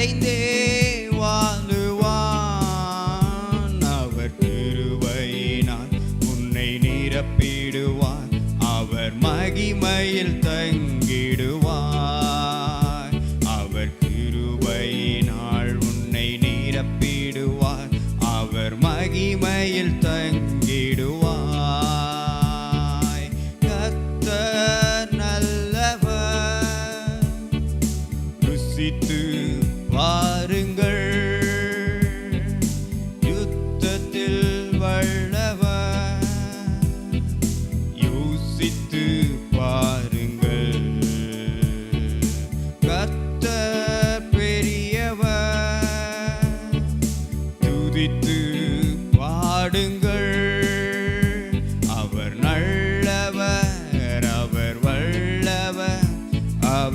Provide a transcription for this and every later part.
deleite.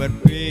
but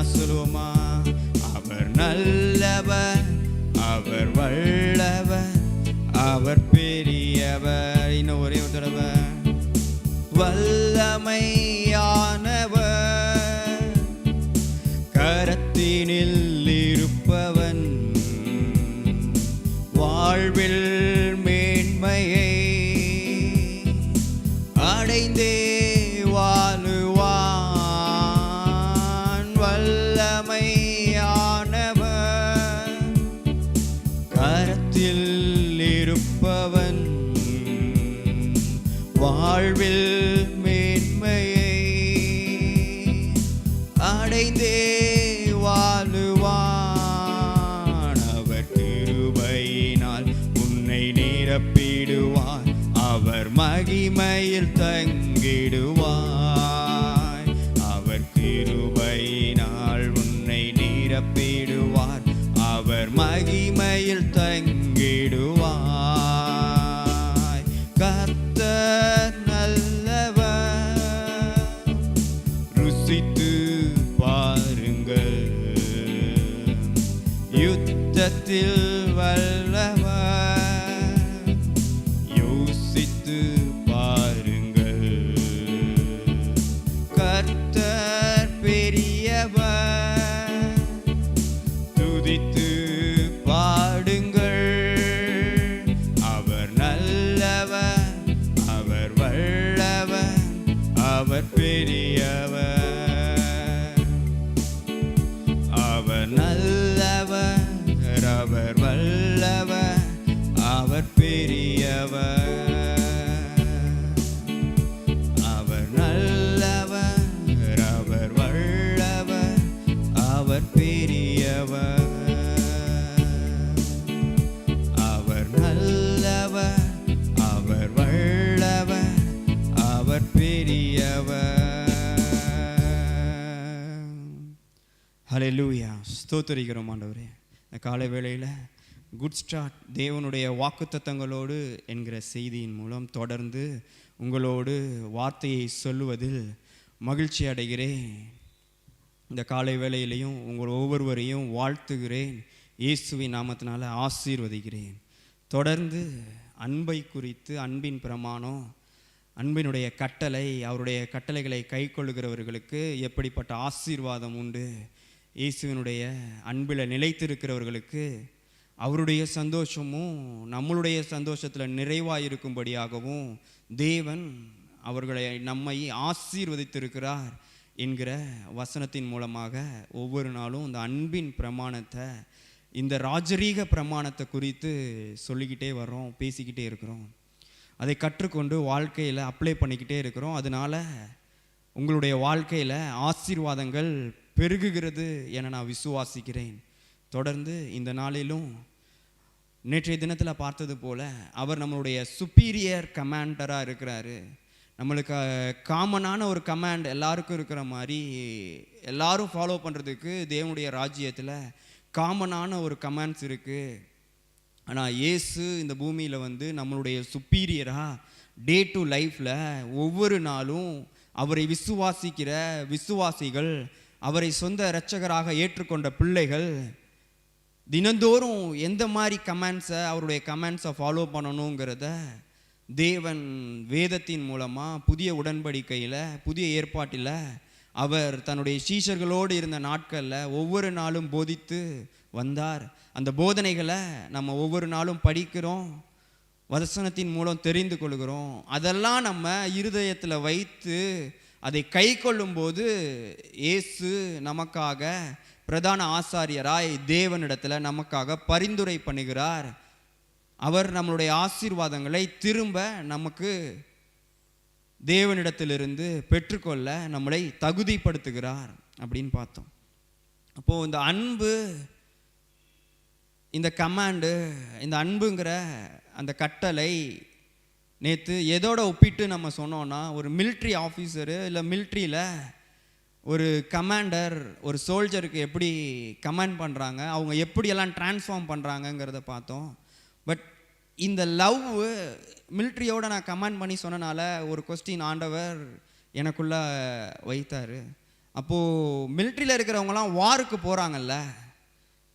சொல்லுவோமா? அவர் நல்லவர் அவர் வல்லவர் அவர் பெரியவர். இன்னும் ஒரே ஒரு தடவை. வல்லமை கண்ணையில் தங்கிடுவான் வல்லவர் அவர் பெரியவர். அவர் நல்லவர் அவர் வல்லவர் அவர் பெரியவர். அவர் நல்லவர் அவர் வல்லவர் அவர் பெரியவர். ஹalleluya. ஸ்தோத்திரிக்கிறோம் ஆண்டவரே. இந்த காலை வேளையில் குட் ஸ்டார்ட் தேவனுடைய வாக்குத்தத்தங்களோடு என்கிற செய்தியின் மூலம் தொடர்ந்து உங்களோடு வார்த்தையை சொல்லுவதில் மகிழ்ச்சி அடைகிறேன். இந்த காலை வேளையிலையும் உங்கள் ஒவ்வொருவரையும் வாழ்த்துகிறேன். இயேசுவின் நாமத்தினால் ஆசீர்வதிக்கிறேன். தொடர்ந்து அன்பை குறித்து அன்பின் பிரமாணம் அன்பினுடைய கட்டளை அவருடைய கட்டளைகளை கைக்கொள்ளுகிறவர்களுக்கு எப்படிப்பட்ட ஆசீர்வாதம் உண்டு? இயேசுவினுடைய அன்பில் நிலைத்திருக்கிறவர்களுக்கு அவருடைய சந்தோஷமும் நம்மளுடைய சந்தோஷத்தில் நிறைவாக இருக்கும்படியாகவும் தேவன் அவர்களை நம்மை ஆசீர்வதித்திருக்கிறார் என்கிற வசனத்தின் மூலமாக ஒவ்வொரு நாளும் இந்த அன்பின் பிரமாணத்தை இந்த ராஜரீக பிரமாணத்தை குறித்து சொல்லிக்கிட்டே வர்றோம் பேசிக்கிட்டே இருக்கிறோம். அதை கற்றுக்கொண்டு வாழ்க்கையில் அப்ளை பண்ணிக்கிட்டே இருக்கிறோம். அதனால் உங்களுடைய வாழ்க்கையில் ஆசீர்வாதங்கள் பெருகுகிறது என நான் விசுவாசிக்கிறேன். தொடர்ந்து இந்த நாளிலும் நேற்றைய தினத்தில் பார்த்தது போல் அவர் நம்மளுடைய சுப்பீரியர் கமாண்டராக இருக்கிறாரு. நம்மளுக்கு காமனான ஒரு கமாண்ட் எல்லாருக்கும் இருக்கிற மாதிரி எல்லாரும் ஃபாலோ பண்ணுறதுக்கு தேவனுடைய ராஜ்யத்தில் காமனான ஒரு கமாண்ட்ஸ் இருக்குது ஆனால் இயேசு இந்த பூமியில் வந்து நம்மளுடைய சுப்பீரியராக டே டு லைஃப்பில் ஒவ்வொரு நாளும் அவரை விசுவாசிக்கிற விசுவாசிகள் அவரை சொந்த இரட்சகராக ஏற்றுக்கொண்ட பிள்ளைகள் தினந்தோறும் எந்த மாதிரி கமெண்ட்ஸை அவருடைய கமெண்ட்ஸை ஃபாலோ பண்ணணுங்கிறத தேவன் வேதத்தின் மூலமாக புதிய உடன்படிக்கையில் புதிய ஏற்பாட்டில் அவர் தன்னுடைய சீஷர்களோடு இருந்த நாட்களில் ஒவ்வொரு நாளும் போதித்து வந்தார். அந்த போதனைகளை நம்ம ஒவ்வொரு நாளும் படிக்கிறோம் வசனத்தின் மூலம் தெரிந்து கொள்கிறோம். அதெல்லாம் நம்ம இருதயத்தில் வைத்து அதை கை கொள்ளும்போது இயேசு நமக்காக பிரதான ஆசாரியராய் தேவனிடத்தில் நமக்காக பரிந்துரை பண்ணுகிறார். அவர் நம்மளுடைய ஆசீர்வாதங்களை திரும்ப நமக்கு தேவனிடத்திலிருந்து பெற்றுக்கொள்ள நம்மளை தகுதிப்படுத்துகிறார் அப்படின்னு பார்த்தோம். அப்போது இந்த அன்பு இந்த கமாண்டு இந்த அன்புங்கிற அந்த கட்டளை நேற்று எதோட ஒப்பிட்டு நம்ம சொன்னோன்னா ஒரு மிலிட்ரி ஆஃபீஸரு இல்லை மிலிட்ரியில் ஒரு கமாண்டர் ஒரு சோல்ஜருக்கு எப்படி கமாண்ட் பண்ணுறாங்க அவங்க எப்படியெல்லாம் டிரான்ஸ்ஃபார்ம் பண்ணுறாங்கங்கிறத பார்த்தோம். பட் இந்த லவ் மிலிட்ரியோட நான் கமாண்ட் பண்ணி சொன்னனால ஒரு கொஸ்டின் ஆண்டவர் எனக்குள்ள வைத்தார். அப்போது மிலிட்ரியில் இருக்கிறவங்களாம் வாருக்கு போகிறாங்கல்ல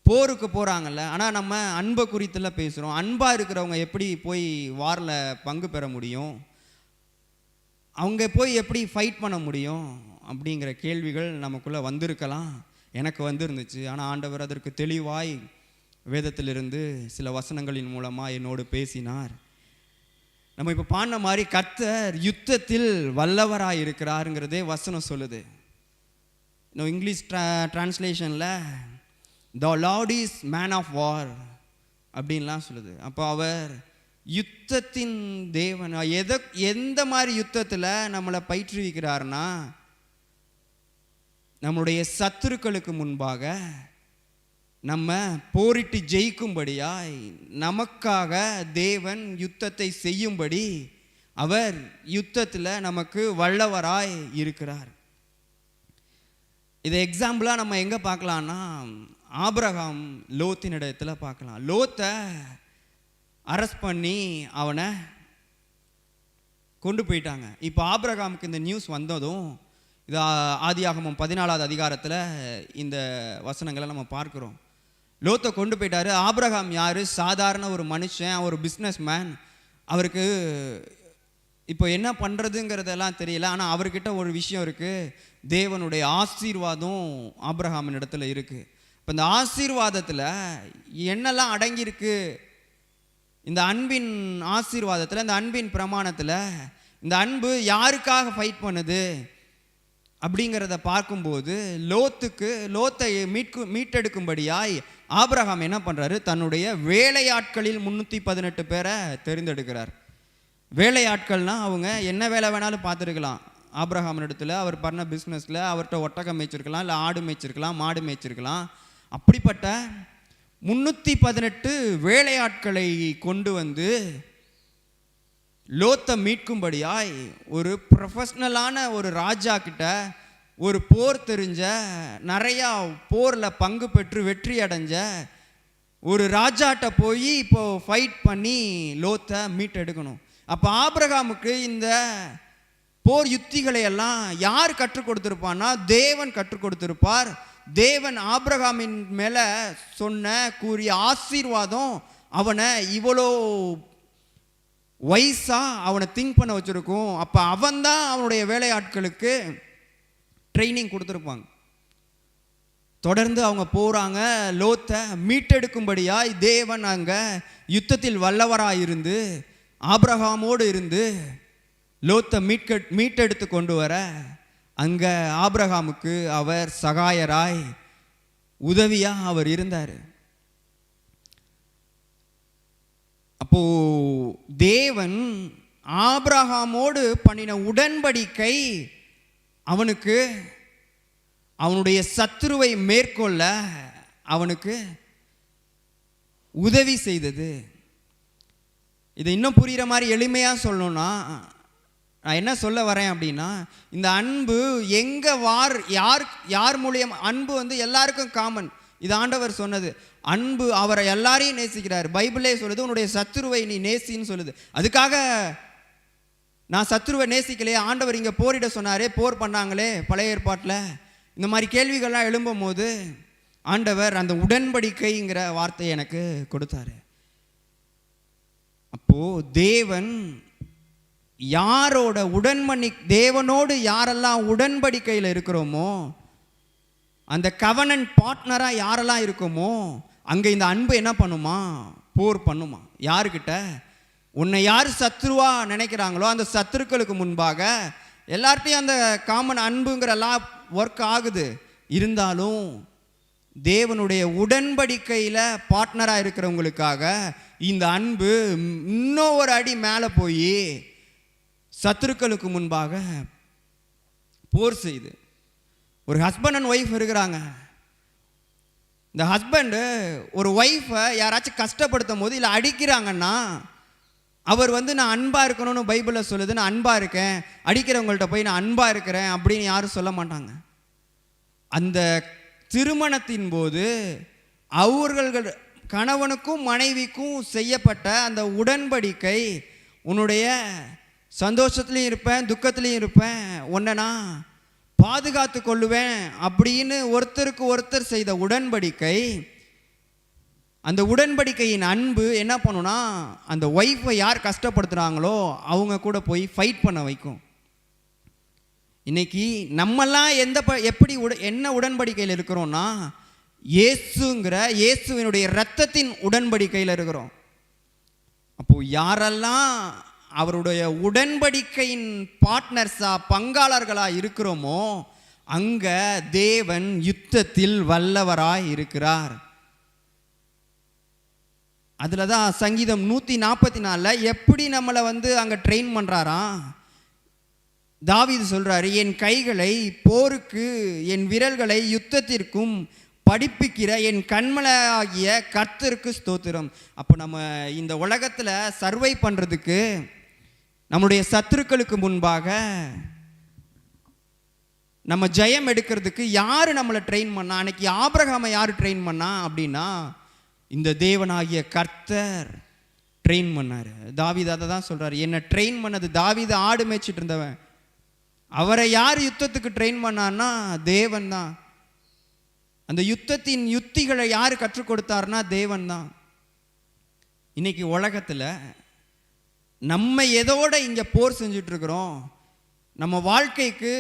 போருக்கு போகிறாங்கல்ல ஆனால் நம்ம அன்பை குறித்தில் பேசுகிறோம் அன்பாக இருக்கிறவங்க எப்படி போய் வாரில் பங்கு பெற முடியும்? அவங்க போய் எப்படி ஃபைட் பண்ண முடியும்? அப்படிங்கிற கேள்விகள் நமக்குள்ளே வந்திருக்கலாம். எனக்கு வந்திருந்துச்சு. ஆனால் ஆண்டவர் அதற்கு தெளிவாய் வேதத்திலிருந்து சில வசனங்களின் மூலமாக என்னோடு பேசினார். நம்ம இப்போ பாடின மாதிரி கர்த்தர் யுத்தத்தில் வல்லவராக இருக்கிறாருங்கிறதே வசனம் சொல்லுது. இன்னும் இங்கிலீஷ் ட்ரா ட்ரான்ஸ்லேஷனில் the lord is man of war அப்படின்லாம் சொல்லுது. அப்போ அவர் யுத்தத்தின் தேவன் எதை எந்த மாதிரி யுத்தத்தில் நம்மளை பயிற்றுவிக்கிறாருன்னா நம்முடைய சத்துருக்களுக்கு முன்பாக நம்ம போரிட்டு ஜெயிக்கும்படியாய் நமக்காக தேவன் யுத்தத்தை செய்யும்படி அவர் யுத்தத்தில் நமக்கு வல்லவராய் இருக்கிறார். இதை எக்ஸாம்பிளாக நம்ம எங்கே பார்க்கலான்னா ஆபிரகாம் லோத்தின் இடத்துல பார்க்கலாம். லோத்தை அரெஸ்ட் பண்ணி அவனை கொண்டு போயிட்டாங்க. இப்போ ஆபிரகாமுக்கு இந்த நியூஸ் வந்ததும் இது ஆதியாகமும் பதினாலாவது அதிகாரத்தில் இந்த வசனங்களை நம்ம பார்க்குறோம். லோத்தை கொண்டு போயிட்டாரு. ஆப்ரஹாம் யார்? சாதாரண ஒரு மனுஷன் ஒரு பிஸ்னஸ் மேன் அவருக்கு இப்போ என்ன பண்ணுறதுங்கிறதெல்லாம் தெரியல. ஆனால் அவர்கிட்ட ஒரு விஷயம் இருக்குது தேவனுடைய ஆசீர்வாதம் ஆப்ரஹாமின் இடத்துல இருக்குது இப்போ இந்த ஆசீர்வாதத்தில் என்னெல்லாம் அடங்கியிருக்கு? இந்த அன்பின் ஆசீர்வாதத்தில் இந்த அன்பின் பிரமாணத்தில் இந்த அன்பு யாருக்காக ஃபைட் பண்ணுது? அப்படிங்கிறத பார்க்கும்போது லோத்துக்கு லோத்தை மீட்கு மீட்டெடுக்கும்படியாய் ஆபிரகாம் என்ன பண்ணுறாரு தன்னுடைய வேலையாட்களில் முந்நூற்றி பதினெட்டு பேரை தெரிந்தெடுக்கிறார். வேலையாட்கள்னால் அவங்க என்ன வேலை வேணாலும் பார்த்துருக்கலாம். ஆப்ரஹாம் இடத்துல அவர் பண்ண பிஸ்னஸில் அவர்கிட்ட ஒட்டகம் மேய்ச்சிருக்கலாம் இல்லை ஆடு மேய்ச்சிருக்கலாம் மாடு மேய்ச்சிருக்கலாம். அப்படிப்பட்ட முந்நூற்றி பதினெட்டு வேலையாட்களை கொண்டு வந்து லோத்தை மீட்கும்படியாய் ஒரு ப்ரொஃபஷ்னலான ஒரு ராஜா கிட்ட ஒரு போர் தெரிஞ்ச நிறையா போரில் பங்கு பெற்று வெற்றி அடைஞ்ச ஒரு ராஜாட்ட போய் இப்போ ஃபைட் பண்ணி லோத்தை மீட்டெடுக்கணும். அப்போ ஆபிரகாமுக்கு இந்த போர் யுத்திகளை எல்லாம் யார் கற்றுக் கொடுத்துருப்பான்னா தேவன் கற்றுக் கொடுத்துருப்பார். தேவன் ஆபிரகாமின் மேலே சொன்ன கூறிய ஆசீர்வாதம் அவனை இவ்வளோ வயசாக அவனை திங்க் பண்ண வச்சுருக்கோம். அப்போ அவன்தான் அவனுடைய வேலையாட்களுக்கு ட்ரைனிங் கொடுத்துருப்பாங்க. தொடர்ந்து அவங்க போகிறாங்க லோத்தை மீட்டெடுக்கும்படியாய் தேவன் அங்கே யுத்தத்தில் வல்லவராக இருந்து ஆப்ரஹாமோடு இருந்து லோத்தை மீட்க மீட்டெடுத்து கொண்டு வர அங்கே ஆப்ரஹாமுக்கு அவர் சகாயராய் உதவியாக அவர் இருந்தார். அப்போ தேவன் ஆப்ரஹாமோடு பண்ணின உடன்படிக்கை அவனுக்கு அவனுடைய சத்துருவை மேற்கொள்ள அவனுக்கு உதவி செய்தது. இதை இன்னும் புரிகிற மாதிரி எளிமையாக சொல்லணும்னா நான் என்ன சொல்ல வரேன் அப்படின்னா இந்த அன்பு எங்கே வார் யார் யார் மூலியம் அன்பு வந்து எல்லாருக்கும் காமன் இது ஆண்டவர் சொன்னது. அன்பு அவரை எல்லாரையும் நேசிக்கிறார். பைபிளே சொல்லுது உன்னுடைய சத்துருவை நீ நேசின்னு சொல்லுது. அதுக்காக நான் சத்துருவை நேசிக்கலையே ஆண்டவர் இங்கே போரிட சொன்னாரே போர் பண்ணாங்களே பழைய ஏற்பாட்டில். இந்த மாதிரி கேள்விகள்லாம் எழும்பும் போது ஆண்டவர் அந்த உடன்படிக்கைங்கிற வார்த்தையை எனக்கு கொடுத்தாரு. அப்போ தேவன் யாரோட உடன்படி தேவனோடு யாரெல்லாம் உடன்படிக்கையில் இருக்கிறோமோ அந்த கவனன் பார்ட்னராக யாரெல்லாம் இருக்குமோ அங்கே இந்த அன்பு என்ன பண்ணுமா? போர் பண்ணுமா? யாருக்கிட்ட? உன்னை யார் சத்ருவா நினைக்கிறாங்களோ அந்த சத்துருக்களுக்கு முன்பாக எல்லார்ட்டையும் அந்த காமன் அன்புங்கிறெல்லாம் ஒர்க் ஆகுது. இருந்தாலும் தேவனுடைய உடன்படிக்கையில் பார்ட்னராக இருக்கிறவங்களுக்காக இந்த அன்பு இன்னும் ஒரு அடி மேலே போய் சத்துருக்களுக்கு முன்பாக போர் செய்யுது. ஒரு ஹஸ்பண்ட் அண்ட் ஒய்ஃப் இருக்கிறாங்க. இந்த ஹஸ்பண்டு ஒரு ஒய்ஃபை யாராச்சும் கஷ்டப்படுத்தும் போது இல்லை அடிக்கிறாங்கன்னா அவர் வந்து நான் அன்பாக இருக்கணும்னு பைபிளில் சொல்லுது நான் அன்பாக இருக்கேன் அடிக்கிறவங்கள்ட்ட போய் நான் அன்பாக இருக்கிறேன் அப்படின்னு யாரும் சொல்ல மாட்டாங்க. அந்த திருமணத்தின் போது அவர்கள் கணவனுக்கும் மனைவிக்கும் செய்யப்பட்ட அந்த உடன்படிக்கை உன்னுடைய சந்தோஷத்துலேயும் இருப்பேன் துக்கத்துலேயும் இருப்பேன் ஒன்றனா பாதுகாத்து கொள்ளுவேன் அப்படின்னு ஒருத்தருக்கு ஒருத்தர் செய்த உடன்படிக்கை. அந்த உடன்படிக்கையின் அன்பு என்ன பண்ணுனா அந்த ஒய்ஃபை யார் கஷ்டப்படுத்துகிறாங்களோ அவங்க கூட போய் ஃபைட் பண்ண வைக்கும். இன்னைக்கு நம்மெல்லாம் எந்த ப எப்படி உட என்ன உடன்படிக்கையில் இருக்கிறோம்னா இயேசுங்கிற இயேசுவினுடைய இரத்தத்தின் உடன்படிக்கையில் இருக்கிறோம். அப்போது யாரெல்லாம் அவருடைய உடன்படிக்கையின் பார்ட்னர்ஸாக பங்காளர்களாக இருக்கிறோமோ அங்கே தேவன் யுத்தத்தில் வல்லவராய் இருக்கிறார். அதில் தான் சங்கீதம் நூற்றி நாற்பத்தி நாலில் எப்படி நம்மளை வந்து அங்கே ட்ரெயின் பண்ணுறாராம் தாவிது சொல்கிறாரு என் கைகளை போருக்கு என் விரல்களை யுத்தத்திற்கும் படிப்பிக்கிற என் கண்மலையாகிய கர்த்தருக்கு ஸ்தோத்திரம். அப்போ நம்ம இந்த உலகத்தில் சர்வை பண்ணுறதுக்கு நம்முடைய சத்துருக்களுக்கு முன்பாக நம்ம ஜெயம் எடுக்கிறதுக்கு யார் நம்மளை ட்ரெயின் பண்ணா? அன்னைக்கு ஆபிரகாமை யார் ட்ரெயின் பண்ணா அப்படின்னா இந்த தேவனாகிய கர்த்தர் ட்ரெயின் பண்ணார். தாவீது அதை தான் சொல்கிறார் என்னை ட்ரெயின் பண்ணது தாவீது ஆடு மேய்ச்சிட்டு இருந்தவன். அவரை யார் யுத்தத்துக்கு ட்ரெயின் பண்ணார்னா தேவன் தான். அந்த யுத்தத்தின் யுத்திகளை யார் கற்றுக் கொடுத்தார்னா தேவன் தான். இன்னைக்கு உலகத்தில் நம்ம எதோட இங்கே போர் செஞ்சுட்டு இருக்கிறோம் நம்ம வாழ்க்கைக்கு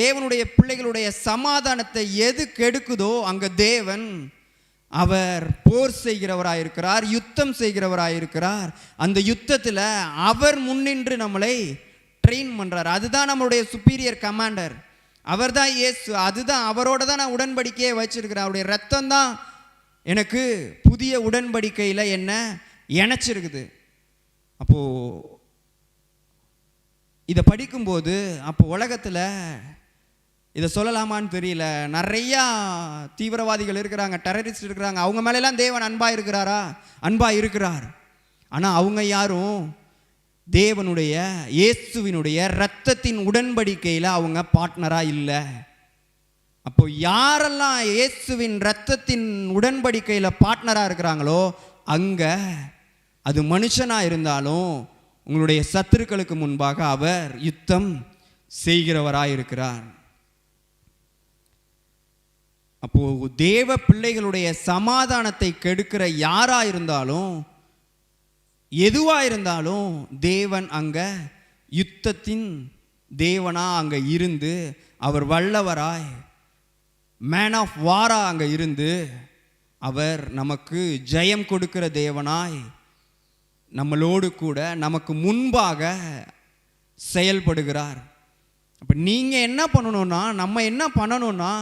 தேவனுடைய பிள்ளைகளுடைய சமாதானத்தை எது கெடுக்குதோ அங்கே தேவன் அவர் போர் செய்கிறவராயிருக்கிறார் யுத்தம் செய்கிறவராயிருக்கிறார். அந்த யுத்தத்தில் அவர் முன்னின்று நம்மளை ட்ரெயின் பண்ணுறார் அதுதான் நம்மளுடைய சுப்பீரியர் கமாண்டர் அவர் தான் இயேசு. அதுதான் அவரோட தான் நான் உடன்படிக்கையை வச்சிருக்கிறேன். அவருடைய ரத்தம் தான் எனக்கு புதிய உடன்படிக்கையில் என்ன இணைச்சிருக்குது. அப்போது இதை படிக்கும்போது அப்போ உலகத்தில் இதை சொல்லலாமான்னு தெரியல. நிறையா தீவிரவாதிகள் இருக்கிறாங்க டெரரிஸ்ட் இருக்கிறாங்க. அவங்க மேலெல்லாம் தேவன் அன்பாக இருக்கிறாரா? அன்பாக இருக்கிறார். ஆனால் அவங்க யாரும் தேவனுடைய இயேசுவினுடைய இரத்தத்தின் உடன்படிக்கையில் அவங்க பார்ட்னராக இல்லை. அப்போ யாரெல்லாம் இயேசுவின் இரத்தத்தின் உடன்படிக்கையில் பார்ட்னராக இருக்கிறாங்களோ அங்கே அது மனுஷனாக இருந்தாலும் உங்களுடைய சத்துருக்களுக்கு முன்பாக அவர் யுத்தம் செய்கிறவராக இருக்கிறார் அப்போ தேவ பிள்ளைகளுடைய சமாதானத்தை கெடுக்கிற யாரா இருந்தாலும் எதுவா இருந்தாலும் தேவன் அங்க யுத்தத்தின் தேவனா அங்க இருந்து அவர் வல்லவராய் மேன் ஆஃப் வாரா அங்க இருந்து அவர் நமக்கு ஜெயம் கொடுக்கிற தேவனாய் நம்மளோடு கூட நமக்கு முன்பாக செயல்படுகிறார். அப்போ நீங்கள் என்ன பண்ணணும்னா நம்ம என்ன பண்ணணும்னா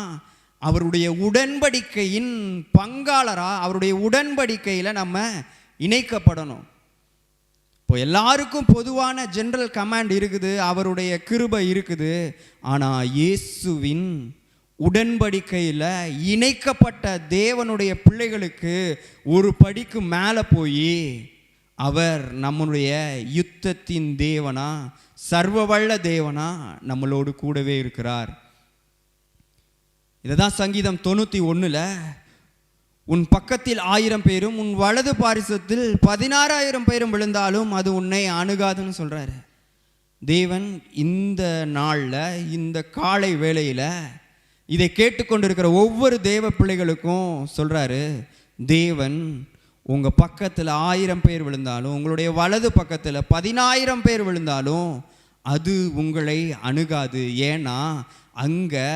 அவருடைய உடன்படிக்கையின் பங்காளராக அவருடைய உடன்படிக்கையில் நம்ம இணைக்கப்படணும். இப்போ எல்லாருக்கும் பொதுவான ஜென்ரல் கமாண்ட் இருக்குது அவருடைய கிருபை இருக்குது. ஆனால் இயேசுவின் உடன்படிக்கையில் இணைக்கப்பட்ட தேவனுடைய பிள்ளைகளுக்கு ஒரு படிக்கு மேலே போய் அவர் நம்முடைய யுத்தத்தின் தேவனா சர்வவல்ல தேவனா நம்மளோடு கூடவே இருக்கிறார். இதை தான் சங்கீதம் தொண்ணூற்றி ஒன்றில் உன் பக்கத்தில் ஆயிரம் பேரும் உன் வலது பாரிசத்தில் பதினாறாயிரம் பேரும் விழுந்தாலும் அது உன்னை அணுகாதுன்னு சொல்கிறாரு தேவன் இந்த நாளில் இந்த காலை வேளையில் இதை கேட்டுக்கொண்டிருக்கிற ஒவ்வொரு தேவ பிள்ளைகளுக்கும் சொல்கிறாரு தேவன் உங்கள் பக்கத்தில் ஆயிரம் பேர் விழுந்தாலும் உங்களுடைய வலது பக்கத்தில் பதினாயிரம் பேர் விழுந்தாலும் அது உங்களை அணுகாது. ஏன்னா அங்கே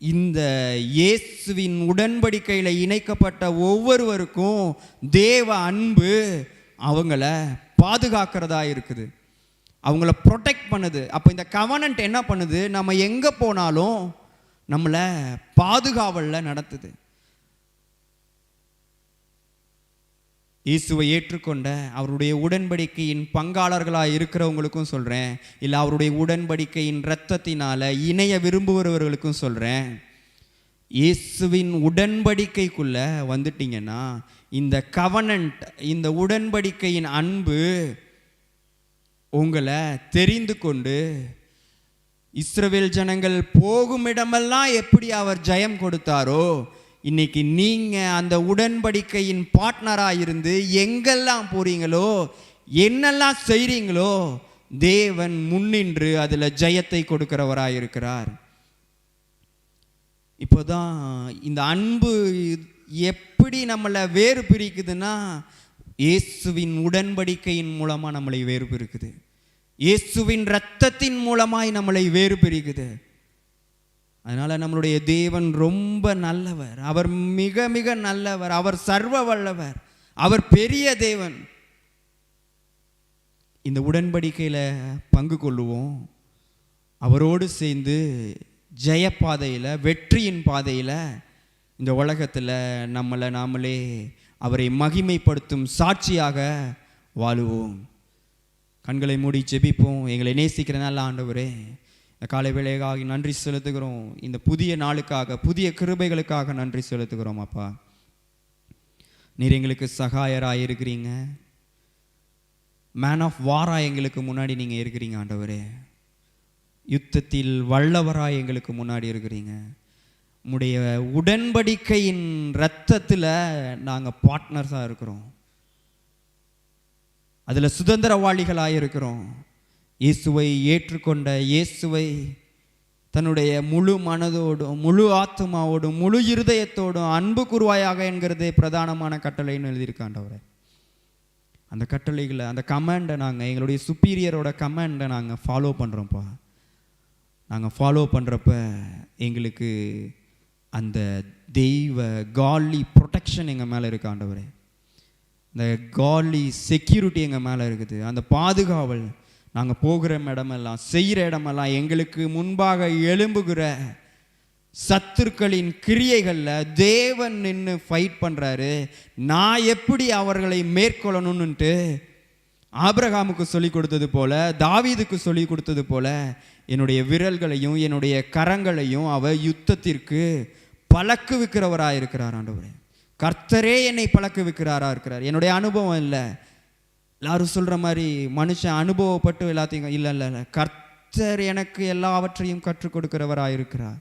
இந்த இயேசுவின் உடன்படிக்கையில் இணைக்கப்பட்ட ஒவ்வொருவருக்கும் தேவ அன்பு அவங்கள பாதுகாக்கிறதா இருக்குது. அவங்கள ப்ரொடெக்ட் பண்ணுது. அப்போ இந்த கவனன்ட் என்ன பண்ணுது? நம்ம எங்கே போனாலும் நம்மளை பாதுகாவலில் நடத்துது. இயேசுவை ஏற்றுக்கொண்ட அவருடைய உடன்படிக்கையின் பங்காளர்களாக இருக்கிறவங்களுக்கும் சொல்கிறேன் இல்லை அவருடைய உடன்படிக்கையின் இரத்தத்தினால் இணைய விரும்புகிறவர்களுக்கும் சொல்கிறேன் இயேசுவின் உடன்படிக்கைக்குள்ளே வந்துட்டிங்கன்னா இந்த கவனன்ட் இந்த உடன்படிக்கையின் அன்பு உங்களை தெரிந்து கொண்டு இஸ்ரவேல் ஜனங்கள் போகும் இடமெல்லாம் எப்படி அவர் ஜெயம் கொடுத்தாரோ இன்னைக்கு நீங்கள் அந்த உடன்படிக்கையின் பார்ட்னராக இருந்து எங்கெல்லாம் போகிறீங்களோ என்னெல்லாம் செய்கிறீங்களோ தேவன் முன்னின்று அதில் ஜெயத்தை கொடுக்கிறவராக இருக்கிறார் இப்போதான் இந்த அன்பு எப்படி நம்மளை வேறு பிரிக்குதுன்னா இயேசுவின் உடன்படிக்கையின் மூலமாக நம்மளை வேறு பிரிக்குது. இயேசுவின் ரத்தத்தின் மூலமாய் நம்மளை வேறு பிரிக்குது. அதனால் நம்மளுடைய தேவன் ரொம்ப நல்லவர். அவர் மிக மிக நல்லவர். அவர் சர்வ வல்லவர். அவர் பெரிய தேவன். இந்த உடன்படிக்கையில் பங்கு கொள்ளுவோம். அவரோடு சேர்ந்து ஜெயப்பாதையில் வெற்றியின் பாதையில் இந்த உலகத்தில் நம்மளை நாமளே அவரை மகிமைப்படுத்தும் சாட்சியாக வாழுவோம். கண்களை மூடி ஜெபிப்போம். எங்களை நேசிக்கிற நல்ல ஆண்டவரே இந்த காலை வேலைக்காக நன்றி செலுத்துகிறோம். இந்த புதிய நாளுக்காக புதிய கிருபைகளுக்காக நன்றி செலுத்துகிறோம் அப்பா. நீர் எங்களுக்கு சகாயராக இருக்கிறீங்க. மேன் ஆஃப் வாரா எங்களுக்கு முன்னாடி நீங்கள் இருக்கிறீங்க ஆண்டவரே. யுத்தத்தில் வல்லவராக எங்களுக்கு முன்னாடி இருக்கிறீங்க. உடைய உடன்படிக்கையின் ரத்தத்தில் நாங்கள் பார்ட்னர்ஸாக இருக்கிறோம். அதில் சுதந்திரவாளிகளாக இருக்கிறோம். இயேசுவை ஏற்றுக்கொண்ட இயேசுவை தன்னுடைய முழு மனதோடும் முழு ஆத்மாவோடும் முழு இருதயத்தோடும் அன்பு குருவாயாக என்கிறதே பிரதானமான கட்டளைன்னு எழுதியிருக்காண்டவரை அந்த கட்டளைகளை அந்த கமாண்டை நாங்கள் எங்களுடைய சுப்பீரியரோட கமாண்டை நாங்கள் ஃபாலோ பண்ணுறோம்ப்பா நாங்கள் ஃபாலோ பண்ணுறப்ப எங்களுக்கு அந்த தெய்வ காலி ப்ரொடெக்ஷன் எங்கள் மேலே இருக்கு ஆண்டவரே. இந்த காலி செக்யூரிட்டி எங்கள் மேலே இருக்குது. அந்த பாதுகாவல் நாங்கள் போகிற இடமெல்லாம் செய்கிற இடமெல்லாம் எங்களுக்கு முன்பாக எழும்புகிற சத்துருக்களின் கிரியைகளில் தேவன் நின்று ஃபைட் பண்ணுறாரு நான் எப்படி அவர்களை மேற்கொள்ளணும்னுட்டு ஆபிரகாமுக்கு சொல்லி கொடுத்தது போல தாவீதுக்கு சொல்லி கொடுத்தது போல என்னுடைய விரல்களையும் என்னுடைய கரங்களையும் அவர் யுத்தத்திற்கு பழக்குவிக்கிறவராக இருக்கிறார் ஆண்டவரே. கர்த்தரே என்னை பழக்கு பழக்குவிக்கிறாரா இருக்கிறார் என்னுடைய அனுபவம் இல்லை. எல்லாரும் சொல்கிற மாதிரி மனுஷன் அனுபவப்பட்டு எல்லாத்தையும் இல்லை இல்லை இல்லை. கர்த்தர் எனக்கு எல்லாவற்றையும் கற்றுக் கொடுக்கிறவராக இருக்கிறார்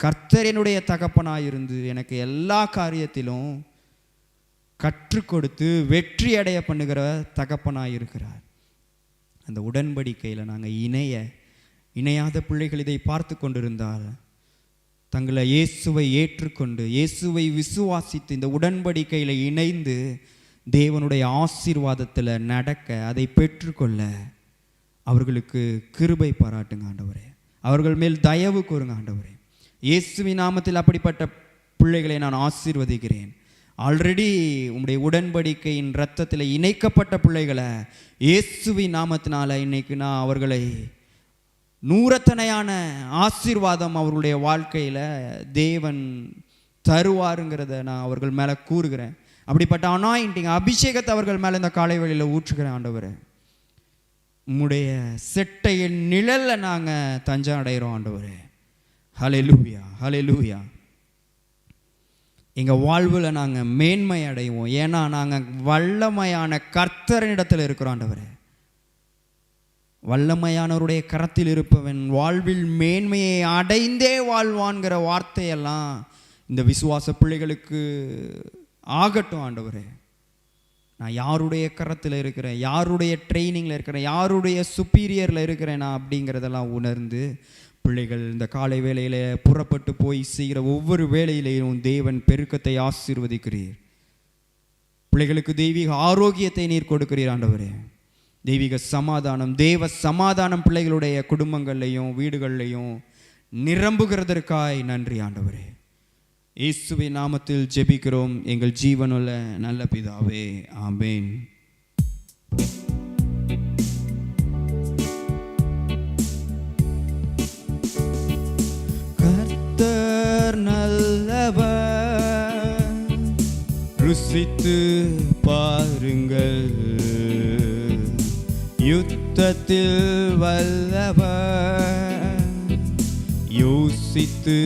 கர்த்தர் என்னுடைய தகப்பனாக இருந்து எனக்கு எல்லா காரியத்திலும் கற்றுக் கொடுத்து வெற்றி அடைய பண்ணுகிற தகப்பனாக இருக்கிறார் அந்த உடன்படிக்கையில் நாங்கள் இணைய இணையாத பிள்ளைகள் இதை பார்த்து கொண்டிருந்தால் தங்களை இயேசுவை ஏற்றுக்கொண்டு இயேசுவை விசுவாசித்து இந்த உடன்படிக்கையில் இணைந்து தேவனுடைய ஆசீர்வாதத்தில் நடக்க அதை பெற்றுக்கொள்ள அவர்களுக்கு கிருபை பாராட்டுங்க ஆண்டவரே. அவர்கள் மேல் தயவு கூறுங்க ஆண்டவரே. இயேசுவி நாமத்தில் அப்படிப்பட்ட பிள்ளைகளை நான் ஆசீர்வதிக்கிறேன். ஆல்ரெடி உங்களுடைய உடன்படிக்கையின் ரத்தத்தில் இணைக்கப்பட்ட பிள்ளைகளை இயேசுவி நாமத்தினால இன்னைக்கு நான் அவர்களை நூறத்தனையான ஆசீர்வாதம் அவர்களுடைய வாழ்க்கையில் தேவன் தருவாருங்கிறத நான் அவர்கள் மேலே கூறுகிறேன். அப்படிப்பட்ட அனாயிண்டிங் அபிஷேகத்தை அவர்கள் மேலே இந்த காலை வழியில் ஊற்றுகிறேன் ஆண்டவர். உம்முடைய செட்டையின் நிழலில் நாங்கள் தஞ்சம் அடைகிறோம் ஆண்டவர். ஹலே லூவியா ஹலே லூவியா எங்கள் வாழ்வில் நாங்கள் மேன்மை அடைவோம். ஏன்னா நாங்கள் வல்லமையான கர்த்தரிடத்தில் இருக்கிறோம் ஆண்டவர். வல்லமையானவருடைய கரத்தில் இருப்பவன் வாழ்வில் மேன்மையை அடைந்தே வாழ்வான்கிற வார்த்தையெல்லாம் இந்த விசுவாச பிள்ளைகளுக்கு ஆகட்டும் ஆண்டவரே. நான் யாருடைய கரத்தில் இருக்கிறேன் யாருடைய ட்ரைனிங்கில் இருக்கிறேன் யாருடைய சுப்பீரியரில் இருக்கிறேன் நான் அப்படிங்கிறதெல்லாம் உணர்ந்து பிள்ளைகள் இந்த காலை வேளையில் புறப்பட்டு போய் செய்கிற ஒவ்வொரு வேலையிலேயும் தேவன் பெருக்கத்தை ஆசீர்வதிக்கிறீர். பிள்ளைகளுக்கு தெய்வீக ஆரோக்கியத்தை நீர் கொடுக்கிறீர் ஆண்டவரே. தெய்வீக சமாதானம் தேவ சமாதானம் பிள்ளைகளுடைய குடும்பங்கள்லையும் வீடுகள்லையும் நிரம்புகிறதற்காய் நன்றி ஆண்டவரே. இயேசுவை நாமத்தில் ஜெபிக்கிறோம். எங்கள் ஜீவனுள்ள நல்ல பிதாவே ஆமேன். கர்த்தர் நல்லவர் ருசித்து பாருங்கள். யுத்தத்தில் வல்லவர் யோசித்து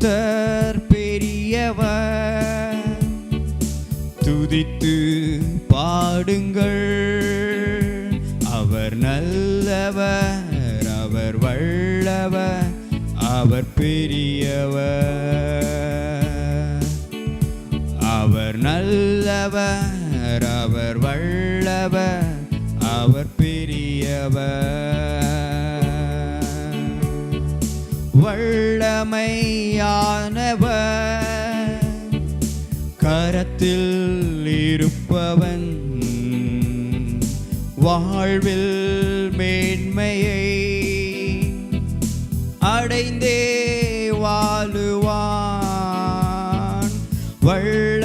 கர்த்தர் பெரியவர். துதித்து பாடுங்கள். கரத்தில் இருப்பவன் வாழ்வில் மேன்மையை அடைந்தே வாழுவான். வல்லமையானவர்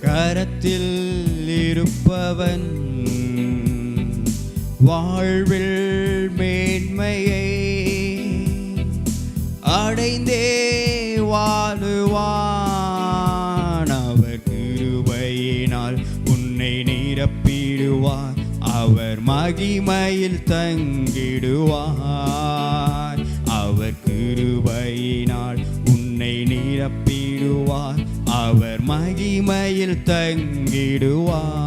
கரத்தில் இருப்பவன் வாழ்வில் மேன்மையை அடைந்தே வாழுவான் அவர் கிருபையினால் உன்னை நிரப்பிடுவார். அவர் மகிமையில் தங்கிடுவார். அவர் கிருபையினால் உன்னை நிரப்பிடுவார். அவர் மகிமையில் தங்கிடுவார்.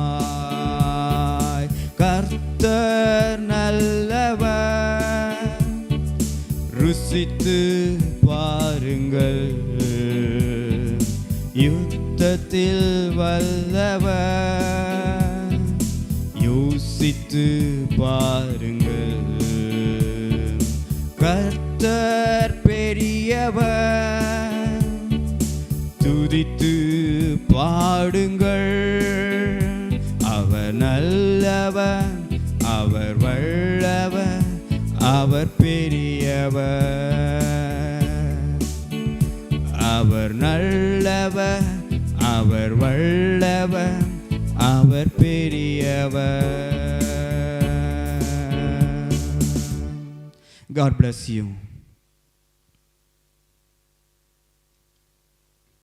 கர்த்தர் நல்லவர் ருசித்து பாருங்கள் யுத்தத்தில் வல்லவர். யோசித்து பாருங்கள். கர்த்தர் பெரியவர். துதித்து பாடுங்கள். God bless you.